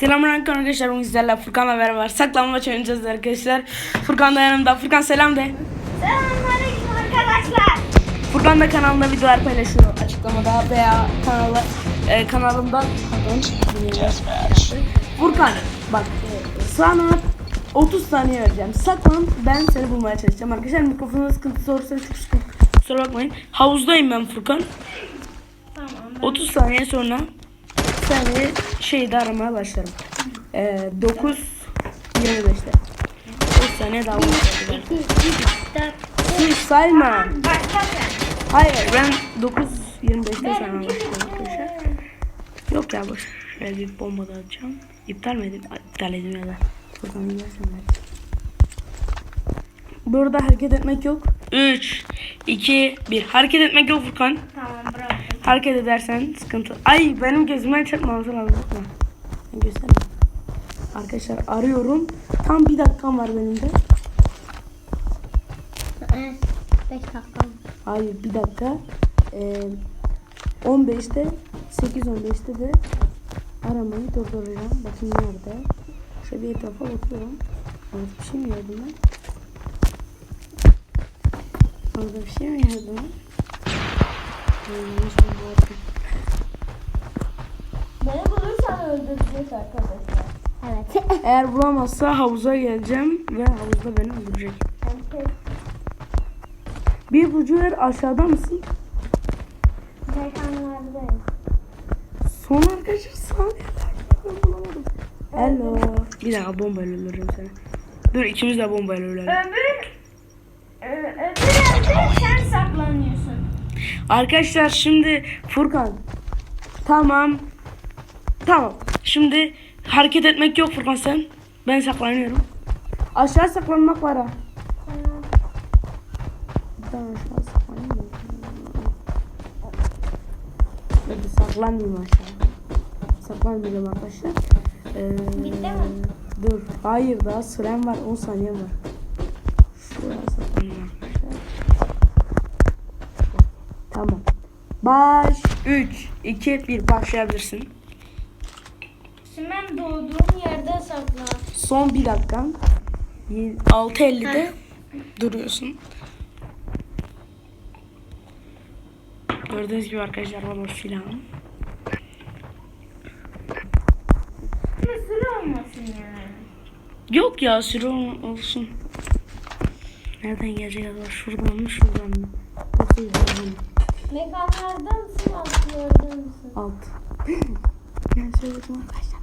Selamünaleyküm arkadaşlar. Bugün sizlerle Furkan'la beraber saklanmaç oynayacağız arkadaşlar. Furkan da yanımda. Furkan selam de. Selamünaleyküm arkadaşlar. Furkan da kanalında videolar paylaşıyor açıklamada veya kanalı e, kanalımda pardon. Furkan bak e, sana 30 saniye vereceğim. Saklan ben seni bulmaya çalışacağım arkadaşlar. Mikrofonun sıkıntısı olursa çok sıkıntı. Kusura bakmayın. Havuzdayım ben Furkan. Tamam. 30 saniye sonra seni şeyde aramaya başlarım. Ee, 9 25'te. 5 saniye daha var. 2, 3, 4. Hiç sayma. Hayır ben 9 25'te sana başlıyorum. Yok ya boş. Şöyle bir bomba da atacağım. İptal mi edeyim? İptal edeyim ya da. Buradan gidersen. Burada hareket etmek yok. 3, 2, 1. Hareket etmek yok Furkan. Tamam. Hareket edersen sıkıntı. Ay benim gözüme çarpmaması lazım. Ben göstereyim. Arkadaşlar arıyorum. Tam bir dakikam var benim de. 5 dakika. Hayır bir dakika. Ee, 15'te 8-15'te de aramayı durduracağım. Bakın nerede. Şöyle bir etrafa bakıyorum. Orada bir şey mi gördüm ben? Orada bir şey mi gördüm ben? Beni bulursan öldürecek arkadaşlar. Evet. Eğer bulamazsa havuza geleceğim ve havuzda beni öldürecek. Bir bucu ver aşağıda mısın? Son arkadaşlar saniyeler. Ben bulamadım. Hello. Bir dakika bombayla öldüreceğim seni. Dur ikimiz de bombayla ölelim. Öbür öbür yerde sen saklanıyorsun. Arkadaşlar şimdi Furkan. Tamam. Tamam. Şimdi hareket etmek yok Furkan sen. Ben saklanıyorum. Aşağı saklanmak var ha. Ben aşağı saklanayım mı? Hadi saklanmayayım aşağı. Saklanmayacağım arkadaşlar. Ee, Bitti mi? Dur. Hayır daha sürem var. 10 saniye var. Tamam. Baş 3, 2, 1 başlayabilirsin. Ben doğduğum yerde saklan. Son bir dakikan. 6.50'de duruyorsun. Gördüğünüz gibi arkadaşlar valla filan. Ama sıra olmasın yani. Yok ya süre ol- olsun. Nereden gelecek acaba? Şuradan mı şuradan mı? Yukarıdan mı? Mekanlarda mısın atlıyordun musun? Alt. ben söyledim arkadaşlar.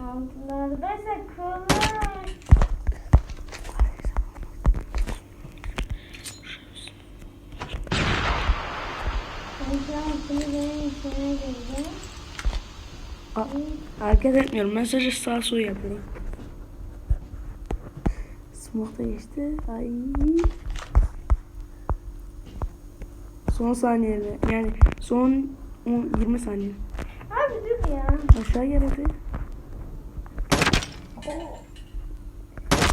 Altlardaysa kolay. Hareket etmiyorum. Ben sadece sağ sol yapıyorum. Smoke da geçti. Ay. Son saniyeler. Yani son 10, 20 saniye. Abi dur ya. Aşağı gel hadi.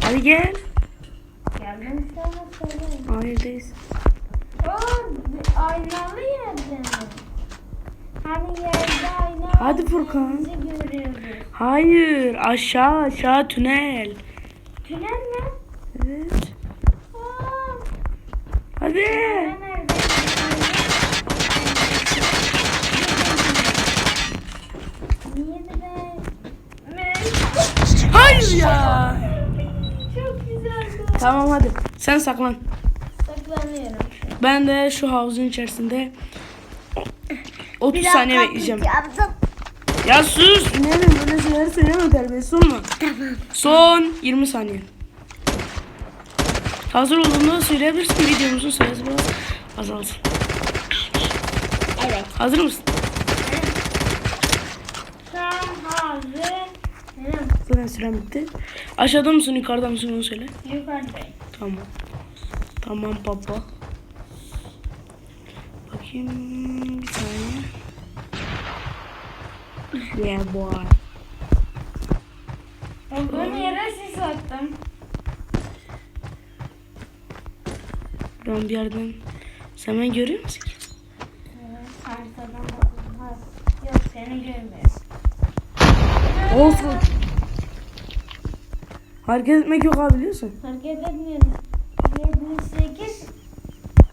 Hadi gel. Ama söyleyeyim. Hayırdayız. Oo, aynalı yerde mi? Hani yerde ayna Hadi Furkan. Hayır. Aşağı aşağı tünel. Tünel mi? Evet. Aa, Hadi. ben Hayır ya. Çok güzel bu. Tamam hadi. Sen saklan. Saklanıyorum. Ben de şu havuzun içerisinde 30 saniye bekleyeceğim. Yaptım. Ya sus. Ne bileyim böyle şeyler söyleme terbiyesiz olma. Tamam. Son 20 saniye. Hazır olduğunda söyleyebilirsin videomuzun süresi biraz azalsın. Evet. Hazır mısın? Şu an hazır. Benim Zaten süren bitti. Aşağıda mısın yukarıda mısın onu söyle. yukarıdayım. Tamam. Tamam baba. Bakayım bir saniye. Yeah boy. Olduğum yere sis attım. Ben bir yerden... Sen beni görüyor musun ki? Haritadan baktım. Ha, Yok Seni görmüyorum. Olsun. Hareket etmek yok abi biliyorsun. Hareket etmiyorum. 78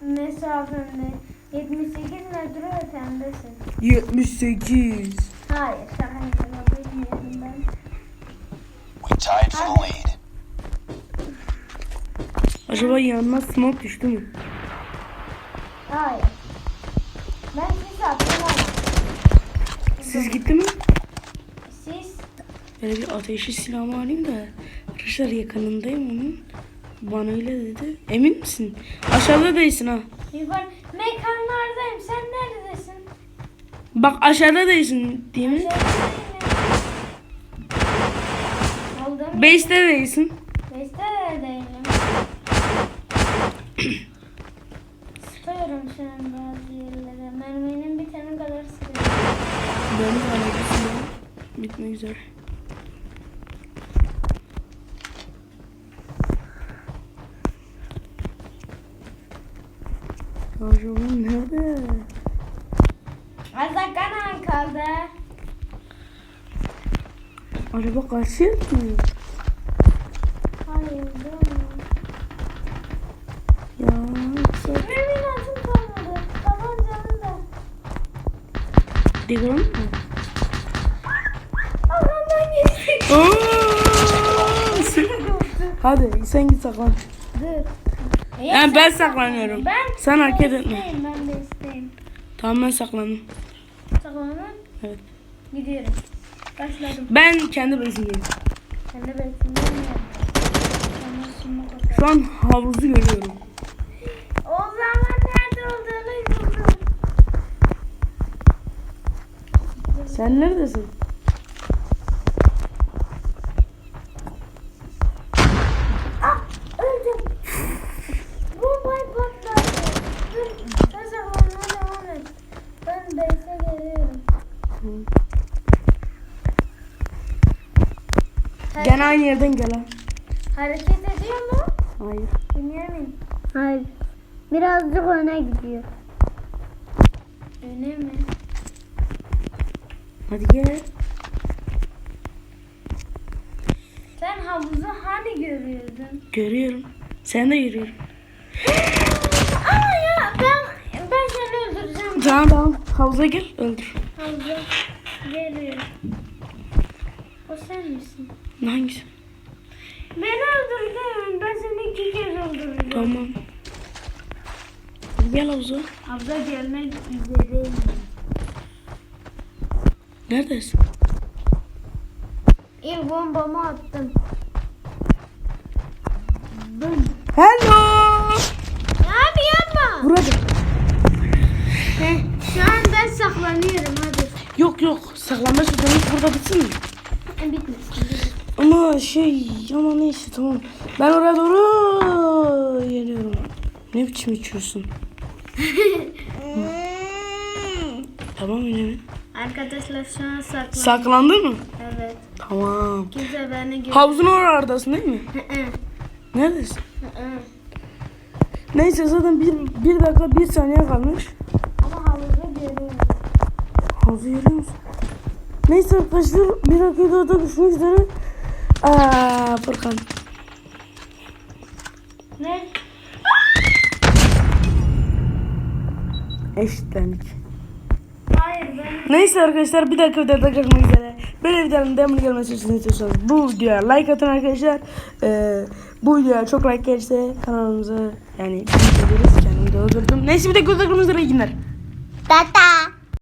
mesafende. 78 metre ötendesin. 78. Hayır şaka yapıyorum. Ben. We tied for the lead. Acaba yanına smoke düştü mü? Hayır. Ben siz attım ama. Siz gitti mi? Siz Böyle bir ateşli silahımı alayım da. Arkadaşlar yakınındayım onun. Bana öyle dedi. Emin misin? Aşağıda değilsin ha. yukarı mekanlardayım. Sen neredesin? Bak aşağıda değilsin değil mi? Base'de değilsin. Beste neredeyim? Sıkıyorum şu an bazı yerlere. Merminin bitene kadar sıkıyorum. Benim de. Bitmek üzere. Acaba nerede? Azakanan kaldı. Acaba karşıya mı? Hayır durma. Ya yoksa Mermin atım kalmadı. Tabancanı da. Degram mı? Allah'ım geçti. Oo! Hadi sen git saklan. Dur. Yani ben saklanıyorum. Ben Sen hareket etme. isteyim, Ben de isteyim. Tamam ben saklandım. Saklanın. Evet. Gidiyorum. Başladım. Ben kendi base'imdeyim. Sen de bekliyorum. Şu an havuzu görüyorum. O zaman nerede olduğunu buldum. Sen neredesin? Gene aynı yerden gel ha. Hareket ediyor mu? Hayır. Bünyamin. Hayır. Birazcık öne gidiyor. Öne mi? Hadi gel. Sen havuzu hani görüyordun? Görüyorum. Sen de görüyorum. Ama ya ben ben seni öldüreceğim. Tamam tamam. Havuza gel öldür. Havuza geliyor. O sen misin? Hangisi? Beni öldürdün. Ben seni iki kere öldüreceğim. Tamam. Gel havuza. Havuza gelmek üzereyim. Neredesin? İlk bombamı attım. Hello. Abi yapma. Burada. Heh, şu an ben saklanıyorum. Yok yok. Saklanma süremiz burada bitsin mi? Bitmesin. Ama şey ama neyse tamam. Ben oraya doğru geliyorum. Ne biçim içiyorsun? tamam önemli. Arkadaşlar şu an saklan. Saklandın mı? evet. Tamam. Kimse beni gör. Havuzun oradasın değil mi? Neredesin? Neyse zaten bir, bir dakika bir saniye kalmış. Görüyor musun? Neyse arkadaşlar bir dakika daha da görüşmek üzere. Aa, Furkan. Ne? Eşitlendik. Hayır ben Neyse arkadaşlar bir dakika videoda görüşmek üzere. Böyle videoların devamını gelmesi için istiyorsanız bu videoya like atın arkadaşlar. Ee, bu videoya çok like gelirse kanalımıza yani bir geliriz. Kendimi de öldürdüm. Neyse bir dakika görüşmek üzere iyi günler. Tata.